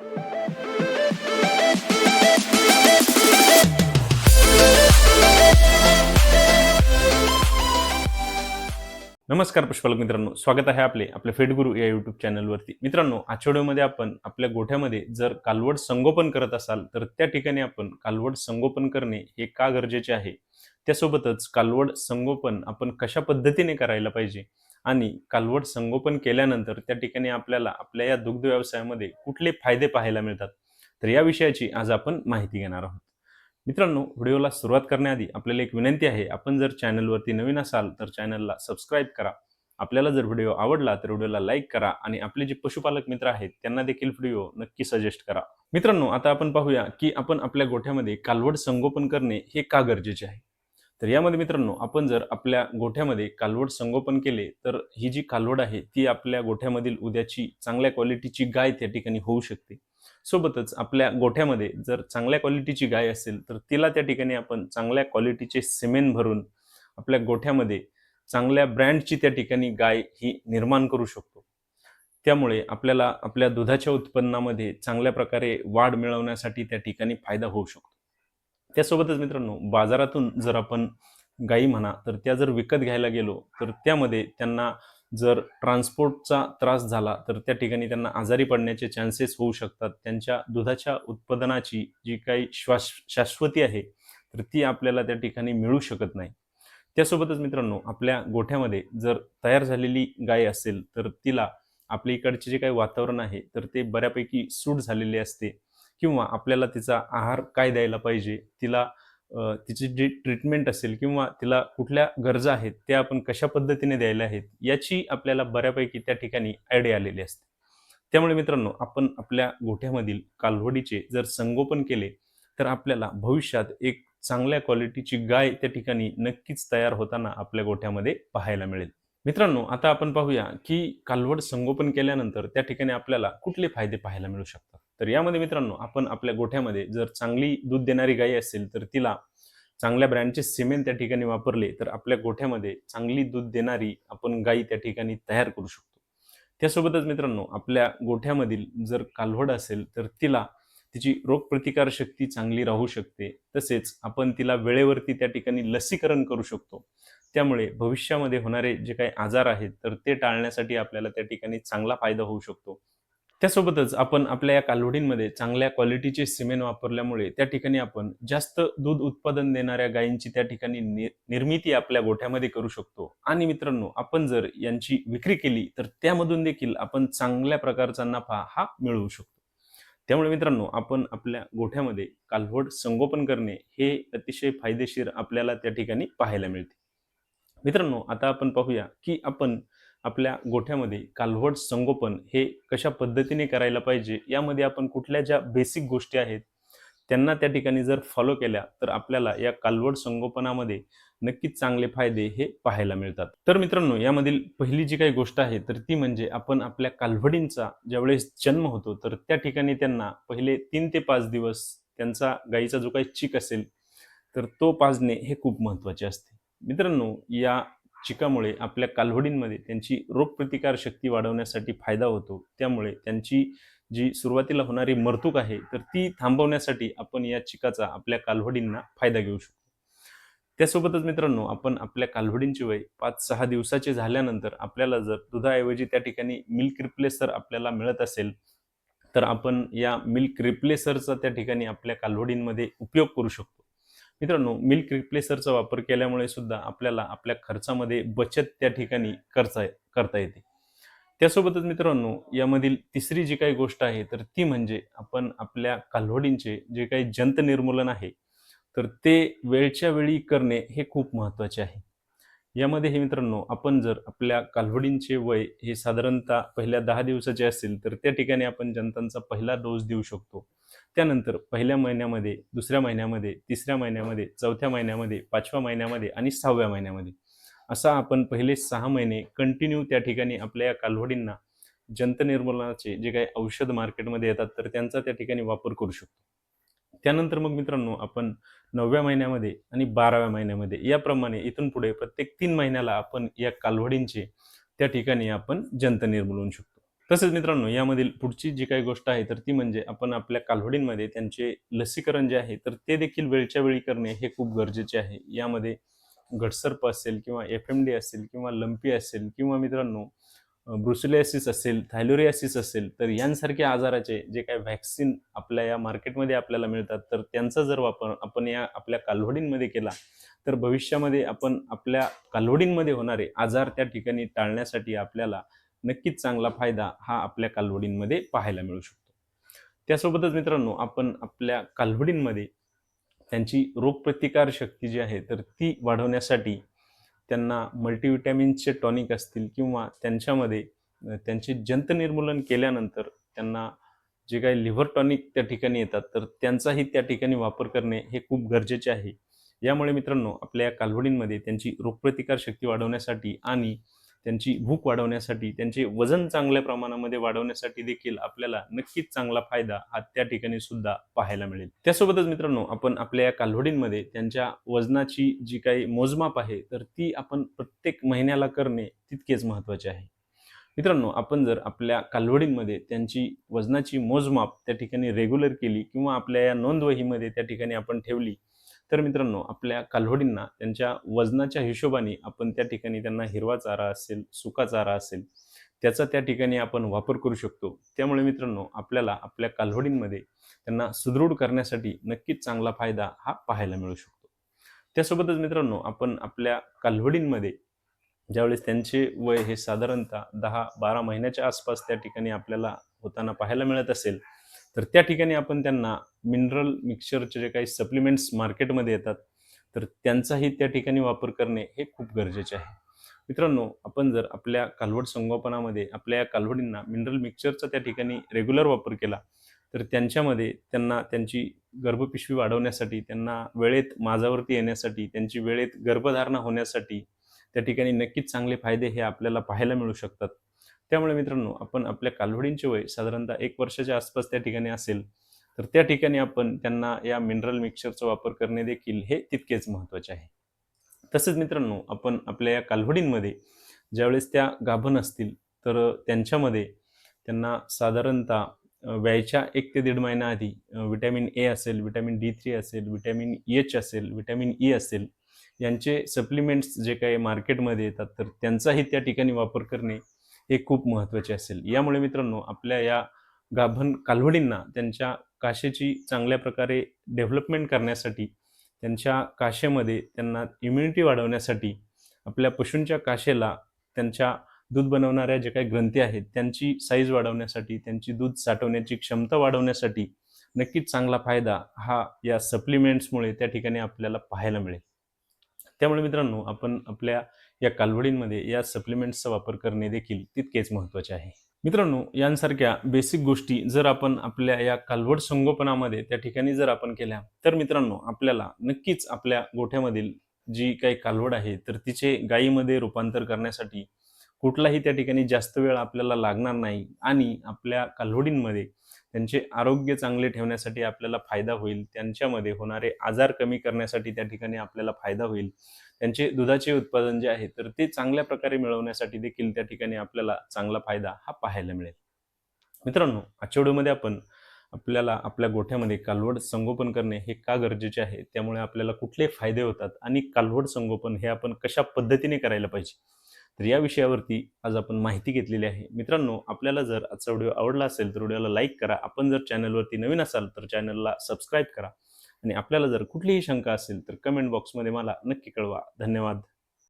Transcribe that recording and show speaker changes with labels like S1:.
S1: नमस्कार पुष्पालक मित्रांनो. स्वागत आहे आपले आपल्या फेडगुरू या युट्यूब चॅनलवरती मित्रांनो आजच्या व्हिडिओमध्ये आपण आपल्या गोठ्यामध्ये जर कालवड संगोपन करत असाल तर त्या ठिकाणी आपण कालवड संगोपन करणे हे का गरजेचे आहे? त्यासोबतच कालवड संगोपन आपण कशा पद्धतीने करायला पाहिजे? आणि कालवड संगोपन केल्यानंतर त्या ठिकाणी आपल्याला आपल्या या दुग्ध व्यवसायामध्ये कुठले फायदे पाहायला मिळतात? तर या विषयाची आज आपण माहिती घेणार आहोत. मित्रांनो व्हिडिओला सुरुवात करण्याआधी आपल्याला एक विनंती आहे आपण जर चॅनलवरती नवीन असाल तर चॅनलला सबस्क्राईब करा. आपल्याला जर व्हिडिओ आवडला तर व्हिडिओला लाईक करा आणि आपले जे पशुपालक मित्र आहेत त्यांना देखील व्हिडिओ नक्की सजेस्ट करा. मित्रांनो आता आपण पाहूया की आपण आपल्या गोठ्यामध्ये कालवड संगोपन करणे हे का गरजेचे आहे? तर यामध्ये मित्रांनो आपण जर आपल्या गोठ्यामध्ये कालवड संगोपन केले तर ही जी कालवड आहे ती आपल्या गोठ्यामधील उद्याची चांगल्या क्वालिटीची गाय त्या ठिकाणी होऊ शकते. सोबतच आपल्या गोठ्यामध्ये जर चांगल्या क्वालिटीची गाय असेल तर तिला त्या ठिकाणी आपण चांगल्या क्वालिटीचे सिमेंट भरून आपल्या गोठ्यामध्ये चांगल्या ब्रँडची त्या ठिकाणी गाय ही निर्माण करू शकतो. त्यामुळे आपल्याला आपल्या दुधाच्या उत्पन्नामध्ये चांगल्या प्रकारे वाढ मिळवण्यासाठी त्या ठिकाणी फायदा होऊ शकतो. त्यासोबतच मित्रांनो बाजारातून जर आपण गायी म्हणा तर त्या जर विकत घ्यायला गेलो तर त्यामध्ये त्यांना जर ट्रान्सपोर्टचा त्रास झाला तर त्या ठिकाणी त्यांना आजारी पडण्याचे चान्सेस होऊ शकतात. त्यांच्या दुधाच्या उत्पादनाची जी काही श्वास शाश्वती आहे तर ती आपल्याला त्या ठिकाणी मिळू शकत नाही. त्यासोबतच मित्रांनो आपल्या गोठ्यामध्ये जर तयार झालेली गाय असेल तर तिला आपल्या इकडचे जे काही वातावरण आहे तर ते बऱ्यापैकी सूट झालेले असते. किंवा आपल्याला तिचा आहार काय द्यायला पाहिजे तिला तिची जी ट्रीटमेंट असेल किंवा तिला कुठल्या गरजा आहेत त्या आपण कशा पद्धतीने द्यायला आहेत याची आपल्याला बऱ्यापैकी त्या ठिकाणी आयडिया आलेली असते. त्यामुळे मित्रांनो आपण आपल्या गोठ्यामधील कालवडीचे जर संगोपन केले तर आपल्याला भविष्यात एक चांगल्या क्वालिटीची गाय त्या ठिकाणी नक्कीच तयार होताना आपल्या गोठ्यामध्ये पाहायला मिळेल. मित्रांनो आता आपण पाहूया की कालवड संगोपन केल्यानंतर त्या ठिकाणी आपल्याला कुठले फायदे पाहायला मिळू शकतात? तर यामध्ये मित्रांनो आपण आपल्या गोठ्यामध्ये जर चांगली दूध देणारी गाई असेल तर तिला चांगल्या ब्रँडचे सिमेंट त्या ठिकाणी वापरले तर आपल्या गोठ्यामध्ये चांगली दूध देणारी आपण गाई त्या ठिकाणी तयार करू शकतो. त्यासोबतच मित्रांनो आपल्या गोठ्यामधील जर कालवड असेल तर तिला तिची रोगप्रतिकार शक्ती चांगली राहू शकते. तसेच आपण तिला वेळेवरती त्या ठिकाणी लसीकरण करू शकतो. त्यामुळे भविष्यामध्ये होणारे जे काही आजार आहेत तर ते टाळण्यासाठी आपल्याला त्या ठिकाणी चांगला फायदा होऊ शकतो. त्यासोबतच आपण आपल्या या कालवडींमध्ये चांगल्या क्वालिटीचे सिमेंट वापरल्यामुळे त्या ठिकाणी आपण जास्त दूध उत्पादन देणाऱ्या गायींची त्या ठिकाणी निर्मिती आपल्या गोठ्यामध्ये करू शकतो. आणि मित्रांनो आपण जर यांची विक्री केली तर त्यामधून देखील आपण चांगल्या प्रकारचा नफा हा मिळवू शकतो. त्यामुळे मित्रांनो आपण आपल्या गोठ्यामध्ये कालवड संगोपन करणे हे अतिशय फायदेशीर आपल्याला त्या ठिकाणी पाहायला मिळते. मित्रांनो आता आपण पाहूया की आपण आपल्या गोठ्यामध्ये कालवड संगोपन हे कशा पद्धतीने करायला पाहिजे यामध्ये आपण कुठल्या ज्या बेसिक गोष्टी आहेत त्यांना त्या ठिकाणी जर फॉलो केल्या तर आपल्याला या कालवड संगोपनामध्ये नक्कीच चांगले फायदे हे पाहायला मिळतात. तर मित्रांनो यामधील पहिली जी काही गोष्ट आहे तर ती म्हणजे आपण आपल्या कालवडींचा ज्यावेळेस जन्म होतो तर त्या ठिकाणी त्यांना पहिले तीन ते पाच दिवस त्यांचा गाईचा जो काही चीक असेल तर तो पाजणे हे खूप महत्त्वाचे असते. मित्रांनो या चिकामुळे आपल्या कालवडींमध्ये त्यांची रोगप्रतिकार शक्ती वाढवण्यासाठी फायदा होतो. त्यामुळे त्यांची जी सुरुवातीला होणारी मरतूक आहे तर ती थांबवण्यासाठी आपण या चिकाचा आपल्या कालवडींना फायदा घेऊ शकतो. त्यासोबतच मित्रांनो आपण आपल्या कालवडींची वय पाच सहा दिवसाचे झाल्यानंतर आपल्याला जर दुधाऐवजी त्या ठिकाणी मिल्क रिप्लेसर आपल्याला मिळत असेल तर आपण या मिल्क रिप्लेसरचा त्या ठिकाणी आपल्या कालवडींमध्ये उपयोग करू शकतो. मित्रांनो मिल्क रिप्लेसरचा वापर केल्यामुळे सुद्धा आपल्याला आपल्या खर्चामध्ये बचत त्या ठिकाणी करता करता येते. त्यासोबतच मित्रांनो यामधील तिसरी जी काही गोष्ट आहे तर ती म्हणजे आपण आपल्या कालवडींचे जे काही जंत निर्मूलन आहे तर ते वेळच्या वेळी करणे हे खूप महत्त्वाचे आहे. यामध्ये हे मित्रांनो आपण जर आपल्या कालवडींचे वय हे साधारणतः पहिल्या दहा दिवसाचे असेल तर त्या ठिकाणी आपण जंतांचा पहिला डोस देऊ शकतो. त्यानंतर पहिल्या महिन्यामध्ये दुसऱ्या महिन्यामध्ये तिसऱ्या महिन्यामध्ये चौथ्या महिन्यामध्ये पाचव्या महिन्यामध्ये आणि सहाव्या महिन्यामध्ये. असा आपण पहिले सहा महिने कंटिन्यू त्या ठिकाणी आपल्या या कालवडींना जंत निर्मूलनाचे जे काही औषध मार्केटमध्ये येतात तर त्यांचा त्या ठिकाणी वापर करू शकतो. त्यानंतर मग मित्रांनो आपण नवव्या महिन्यामध्ये आणि बाराव्या महिन्यामध्ये याप्रमाणे इथून पुढे प्रत्येक तीन महिन्याला आपण या कालवडींचे त्या ठिकाणी आपण जंत निर्मूलवू शकतो. तसेच मित्रांनो यामधील पुढची जी काही गोष्ट आहे तर ती म्हणजे आपण आपल्या कालवडींमध्ये त्यांचे लसीकरण जे आहे तर ते देखील वेळच्या वेळी करणे हे खूप गरजेचे आहे. यामध्ये घटसर्प असेल किंवा एफ एम डी असेल किंवा लंपी असेल किंवा मित्रांनो ब्रुसिलियासिस असेल थायलोरियासिस असेल तर यांसारख्या आजाराचे जे काही व्हॅक्सिन आपल्या या मार्केटमध्ये आपल्याला मिळतात तर त्यांचा जर वापर आपण या आपल्या कालवडींमध्ये केला तर भविष्यामध्ये आपण आपल्या कालवडींमध्ये होणारे आजार त्या ठिकाणी टाळण्यासाठी आपल्याला नक्कीच चांगला फायदा हा आपल्या कालवडींमध्ये पाहायला मिळू शकतो. त्यासोबतच मित्रांनो आपण आपल्या कालवडींमध्ये त्यांची रोगप्रतिकार शक्ती जी आहे तर ती वाढवण्यासाठी त्यांना मल्टीविटॅमिन्सचे टॉनिक असतील किंवा त्यांच्यामध्ये त्यांचे जंत निर्मूलन केल्यानंतर त्यांना जे काही लिव्हर टॉनिक त्या ठिकाणी येतात तर त्यांचाही त्या ठिकाणी वापर करणे हे खूप गरजेचे आहे. यामुळे मित्रांनो आपल्या या कालवडींमध्ये त्यांची रोगप्रतिकार शक्ती वाढवण्यासाठी आणि त्यांची भूक वाढवण्यासाठी त्यांचे वजन चांगल्या प्रमाणामध्ये वाढवण्यासाठी देखील आपल्याला नक्कीच चांगला फायदा हा त्या ठिकाणी सुद्धा पाहायला मिळेल. त्यासोबतच मित्रांनो आपण आपल्या या कालवडींमध्ये त्यांच्या वजनाची जी काही मोजमाप आहे तर ती आपण प्रत्येक महिन्याला करणे तितकेच महत्त्वाचे आहे. मित्रांनो आपण जर आपल्या कालवडींमध्ये त्यांची वजनाची मोजमाप त्या ठिकाणी रेग्युलर केली किंवा आपल्या या नोंदवहीमध्ये त्या ठिकाणी आपण ठेवली तर मित्रांनो आपल्या कालवडींना त्यांच्या वजनाच्या हिशोबाने आपण त्या ठिकाणी त्यांना हिरवा चारा असेल सुका चारा असेल त्याचा त्या ठिकाणी आपण वापर करू शकतो. त्यामुळे मित्रांनो आपल्याला आपल्या कालवडींमध्ये त्यांना सुदृढ करण्यासाठी नक्कीच चांगला फायदा हा पाहायला मिळू शकतो. त्यासोबतच मित्रांनो आपण आपल्या कालवडींमध्ये ज्यावेळेस त्यांचे वय हे साधारणतः दहा बारा महिन्याच्या आसपास त्या ठिकाणी आपल्याला होताना पाहायला मिळत असेल तर त्या ठिकाणी आपण त्यांना मिनरल मिक्सचरचे जे काही सप्लिमेंट्स मार्केटमध्ये येतात तर त्यांचाही त्या ठिकाणी वापर करणे हे खूप गरजेचे आहे. मित्रांनो आपण जर आपल्या कालवड संगोपनामध्ये आपल्या या कालवडींना मिनरल मिक्सचरचा त्या ठिकाणी रेग्युलर वापर केला तर त्यांच्यामध्ये त्यांना त्यांची गर्भपिशवी वाढवण्यासाठी त्यांना वेळेत माझावरती येण्यासाठी त्यांची वेळेत गर्भधारणा होण्यासाठी त्या ठिकाणी नक्कीच चांगले फायदे हे आपल्याला पाहायला मिळू शकतात. त्यामुळे मित्रांनो आपण आपल्या कालवडींचे वय साधारणतः एक वर्षाच्या आसपास त्या ठिकाणी असेल तर त्या ठिकाणी आपण त्यांना या मिनरल मिक्सरचा वापर करणे देखील हे तितकेच महत्त्वाचे आहे. तसेच मित्रांनो आपण आपल्या या कालवडींमध्ये ज्यावेळेस त्या गाभण असतील तर त्यांच्यामध्ये त्यांना साधारणतः व्यायच्या एक ते दीड महिन्याआधी विटॅमिन ए असेल विटॅमिन डी थ्री असेल विटॅमिन एच असेल विटॅमिन ई e असेल यांचे सप्लिमेंट्स जे काही मार्केटमध्ये येतात तर त्यांचाही त्या ठिकाणी वापर करणे हे खूप महत्त्वाचे असेल. यामुळे मित्रांनो आपल्या या गाभण कालवडींना त्यांच्या काशेची चांगल्या प्रकारे डेव्हलपमेंट करण्यासाठी त्यांच्या काशेमध्ये त्यांना इम्युनिटी वाढवण्यासाठी आपल्या पशूंच्या काशेला त्यांच्या दूध बनवणाऱ्या जे काही ग्रंथी आहेत त्यांची साईज वाढवण्यासाठी त्यांची दूध साठवण्याची क्षमता वाढवण्यासाठी नक्कीच चांगला फायदा हा या सप्लिमेंट्समुळे त्या ठिकाणी आपल्याला पाहायला मिळेल. त्यामुळे मित्रांनो आपण आपल्या या कालवडींमध्ये या सप्लिमेंट्सचा वापर करणे देखील तितकेच महत्त्वाचे आहे. मित्रांनो यांसारख्या बेसिक गोष्टी जर आपण आपल्या या कालवड संगोपनामध्ये त्या ठिकाणी जर आपण केल्या तर मित्रांनो आपल्याला नक्कीच आपल्या गोठ्यामधील जी काही कालवड आहे तर तिचे गायीमध्ये रूपांतर करण्यासाठी कुठलाही त्या ठिकाणी जास्त वेळ आपल्याला लागणार नाही आणि आपल्या कालवडींमध्ये त्यांचे आरोग्य चांगले ठेवण्यासाठी आपल्याला फायदा होईल त्यांच्यामध्ये होणारे आजार कमी करण्यासाठी त्या ठिकाणी आपल्याला फायदा होईल. त्यांचे दुधाचे उत्पादन जे आहे तर ते चांगल्या प्रकारे मिळवण्यासाठी देखील त्या ठिकाणी आपल्याला चांगला फायदा हा पाहायला मिळेल. मित्रांनो आजच्या व्हिडिओमध्ये आपण आपल्याला आपल्या गोठ्यामध्ये कालवड संगोपन करणे हे का गरजेचे आहे? त्यामुळे आपल्याला कुठले फायदे होतात आणि कालवड संगोपन हे आपण कशा पद्धतीने करायला पाहिजे? तर या विषयावरती आज आपण माहिती घेतलेली आहे. मित्रांनो आपल्याला जर आजचा व्हिडिओ आवडला असेल तर व्हिडिओला लाईक करा. आपण जर चॅनलवरती नवीन असाल तर चॅनलला सबस्क्राईब करा. आणि आपल्याला जर कुठलीही शंका असेल तर कमेंट बॉक्समध्ये मला नक्की कळवा. धन्यवाद.